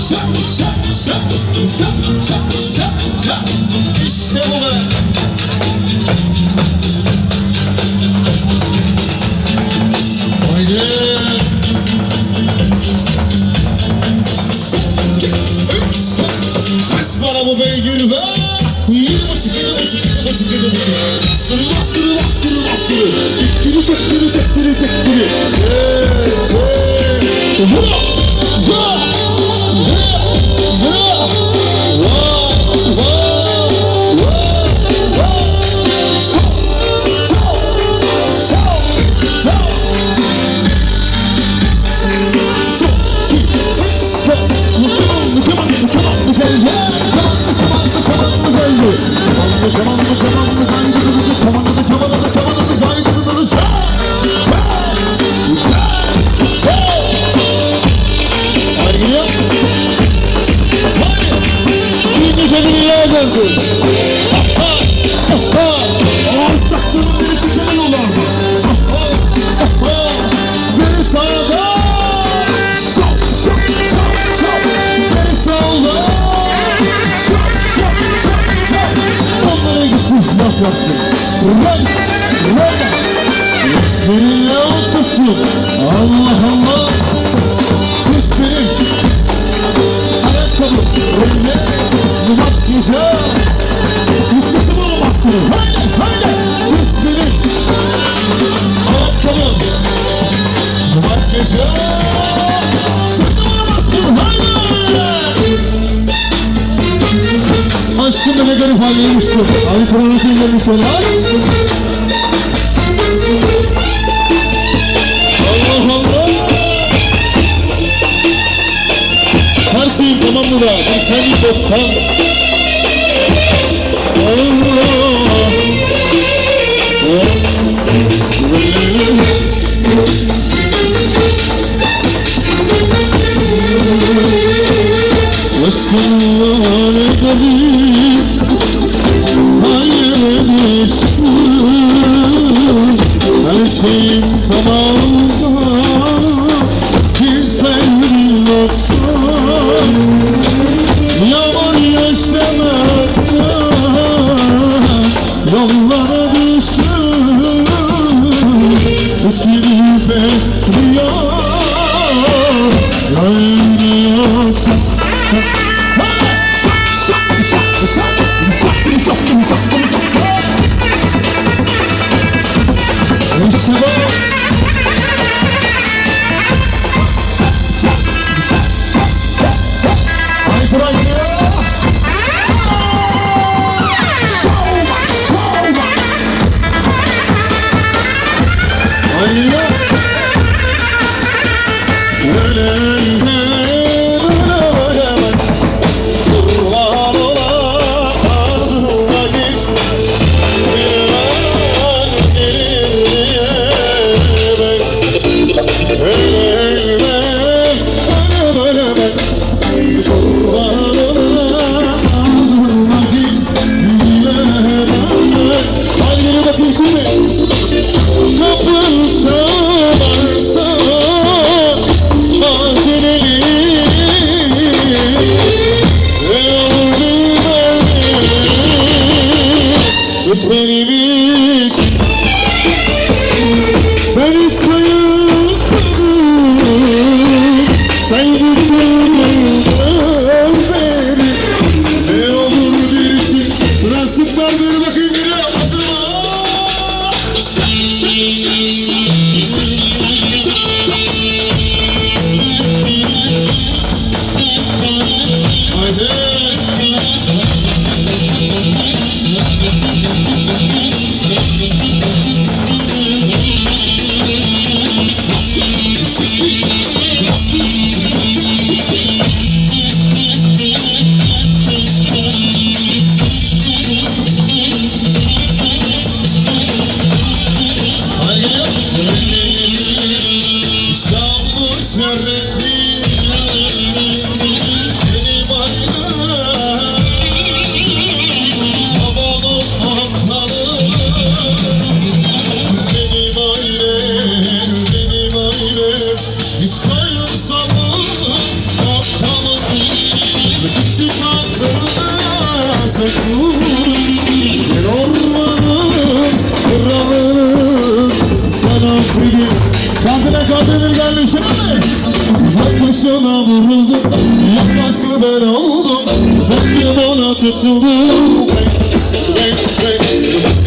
İşte bu. Haydi. Kaç para bu beygir be? Yedi buçuk, yedi buçuk, yedi buçuk, yedi buçuk. Bastırı, bastırı, bastırı, bastırı. Çektiri, çektiri, çektiri, çektiri. Çek, çek. Vura, yaptım. Run, run. Seninle oturttum. Allah Allah. Ne. Abi kuralın şeylerini söyle. Hadi. Allah Allah. Her şeyim tamam mı da? Bir bir doksan. Allah. Aşkınlar garip Her şeyim tamam Lord. Superi Baktım ona tutuldum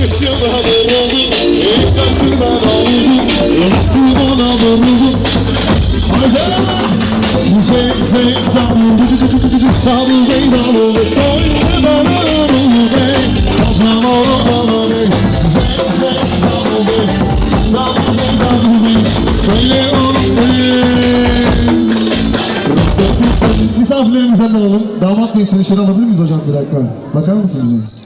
Bakışına vuruldum İlk başka ben oldum Baktım ona vuruldum Haydi Zey zey davul Davul bey davul Soyun Misafirlerimizden de alalım. Damat bey şöyle alabilir miyiz hocam bir dakika? Bakar mısınız bize?